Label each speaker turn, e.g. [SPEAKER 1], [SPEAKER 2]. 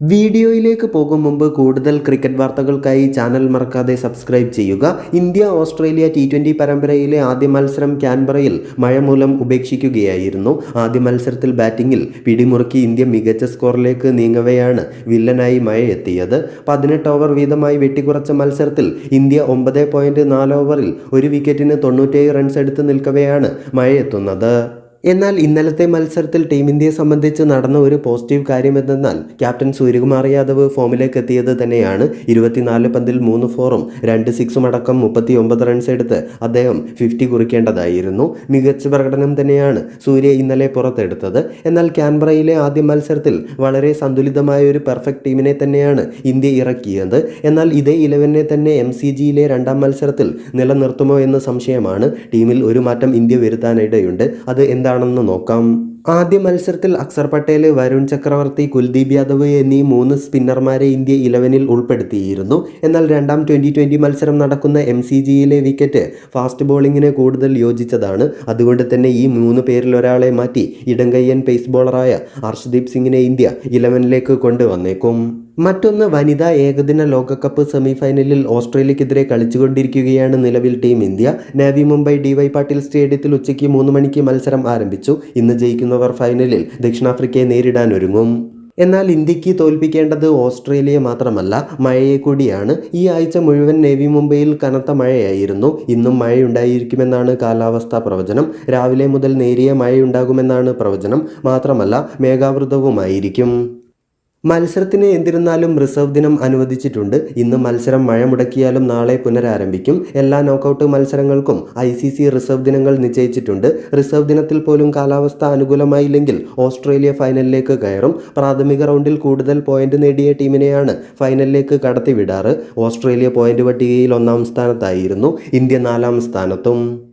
[SPEAKER 1] വീഡിയോയിലേക്ക് പോകും മുമ്പ് കൂടുതൽ ക്രിക്കറ്റ് വാർത്തകൾക്കായി ചാനൽ മറക്കാതെ സബ്സ്ക്രൈബ് ചെയ്യുക. ഇന്ത്യ ഓസ്ട്രേലിയ ടി ട്വന്റി പരമ്പരയിലെ ആദ്യ മത്സരം ക്യാൻബറയിൽ മഴ മൂലം ഉപേക്ഷിക്കുകയായിരുന്നു. ആദ്യ മത്സരത്തിൽ ബാറ്റിംഗിൽ പിടിമുറുക്കി ഇന്ത്യ മികച്ച സ്കോറിലേക്ക് നീങ്ങവെയാണ് വില്ലനായി മഴ എത്തിയത്. പതിനെട്ട് ഓവർ വീതമായി വെട്ടിക്കുറച്ച മത്സരത്തിൽ ഇന്ത്യ ഒമ്പത് പോയിന്റ് നാല് ഓവറിൽ ഒരു വിക്കറ്റിന് തൊണ്ണൂറ്റേഴ് റൺസ് എടുത്ത് നിൽക്കവെയാണ് മഴ എത്തുന്നത്. എന്നാൽ ഇന്നലത്തെ മത്സരത്തിൽ ടീം ഇന്ത്യയെ സംബന്ധിച്ച് നടന്ന ഒരു പോസിറ്റീവ് കാര്യം കാര്യമെന്തെന്നാൽ ക്യാപ്റ്റൻ സൂര്യകുമാർ യാദവ് ഫോമിലേക്ക് എത്തിയത് തന്നെയാണ്. ഇരുപത്തിനാല് പന്തിൽ മൂന്ന് ഫോറും രണ്ട് സിക്സും അടക്കം മുപ്പത്തി ഒമ്പത് റൺസ് എടുത്ത് അദ്ദേഹം ഫിഫ്റ്റി കുറിക്കേണ്ടതായിരുന്നു. മികച്ച പ്രകടനം തന്നെയാണ് സൂര്യ ഇന്നലെ പുറത്തെടുത്തത്. എന്നാൽ ക്യാൻബറയിലെ ആദ്യ മത്സരത്തിൽ വളരെ സന്തുലിതമായ ഒരു പെർഫെക്റ്റ് ടീമിനെ തന്നെയാണ് ഇന്ത്യ ഇറക്കിയത്. എന്നാൽ ഇതേ ഇലവനെ തന്നെ എം സി ജിയിലെ രണ്ടാം മത്സരത്തിൽ നിലനിർത്തുമോ എന്ന സംശയമാണ്. ടീമിൽ ഒരു മാറ്റം ഇന്ത്യ വരുത്താനിടയുണ്ട്. അത് എന്താണെന്ന് നോക്കാം. ആദ്യ മത്സരത്തിൽ അക്സർ പട്ടേൽ വരുൺ ചക്രവർത്തി കുൽദീപ് യാദവ് എന്നീ മൂന്ന് സ്പിന്നർമാരെ ഇന്ത്യ ഇലവനിൽ ഉൾപ്പെടുത്തിയിരുന്നു. എന്നാൽ രണ്ടാം ട്വന്റി ട്വന്റി മത്സരം നടക്കുന്ന എം സി ജിയിലെ വിക്കറ്റ് ഫാസ്റ്റ് ബോളിങ്ങിന് കൂടുതൽ യോജിച്ചതാണ്. അതുകൊണ്ട് തന്നെ ഈ മൂന്ന് പേരിൽ ഒരാളെ മാറ്റി ഇടങ്കയ്യൻ പേസ് ബോളറായ അർഷ്ദീപ് സിംഗിനെ ഇന്ത്യ ഇലവനിലേക്ക് കൊണ്ടുവന്നേക്കും. മറ്റൊന്ന് വനിതാ ഏകദിന ലോകകപ്പ് സെമിഫൈനലിൽ ഓസ്ട്രേലിയക്കെതിരെ കളിച്ചുകൊണ്ടിരിക്കുകയാണ് നിലവിൽ team India. Navi Mumbai D Y Patil സ്റ്റേഡിയത്തിൽ ഉച്ചയ്ക്ക് മൂന്ന് മണിക്ക് മത്സരം ആരംഭിച്ചു. ഇന്ന് ജയിക്കുന്നവർ ഫൈനലിൽ ദക്ഷിണാഫ്രിക്കയെ നേരിടാൻ ഒരുങ്ങും. എന്നാൽ ഇന്ത്യയ്ക്ക് തോൽപ്പിക്കേണ്ടത് ഓസ്ട്രേലിയ മാത്രമല്ല മഴയെ കൂടിയാണ്. ഈ ആഴ്ച മുഴുവൻ നേവി മുംബൈയിൽ കനത്ത മഴയായിരുന്നു. ഇന്നും മഴയുണ്ടായിരിക്കുമെന്നാണ് കാലാവസ്ഥാ പ്രവചനം. രാവിലെ മുതൽ നേരിയ മഴയുണ്ടാകുമെന്നാണ് പ്രവചനം. മാത്രമല്ല മേഘാവൃതവുമായിരിക്കും. മത്സരത്തിന് എന്തിരുന്നാലും റിസർവ് ദിനം അനുവദിച്ചിട്ടുണ്ട്. ഇന്ന് മത്സരം മഴ മുടക്കിയാലും നാളെ പുനരാരംഭിക്കും. എല്ലാ നോക്കൌട്ട് മത്സരങ്ങൾക്കും ഐ സി സി റിസർവ് ദിനങ്ങൾ നിശ്ചയിച്ചിട്ടുണ്ട്. റിസർവ് ദിനത്തിൽ പോലും കാലാവസ്ഥ അനുകൂലമായില്ലെങ്കിൽ ഓസ്ട്രേലിയ ഫൈനലിലേക്ക് കയറും. പ്രാഥമിക റൗണ്ടിൽ കൂടുതൽ പോയിന്റ് നേടിയ ടീമിനെയാണ് ഫൈനലിലേക്ക് കടത്തിവിടാറ്. ഓസ്ട്രേലിയ പോയിന്റ് പട്ടികയിൽ ഒന്നാം സ്ഥാനത്തായിരുന്നു. ഇന്ത്യ നാലാം സ്ഥാനത്തും.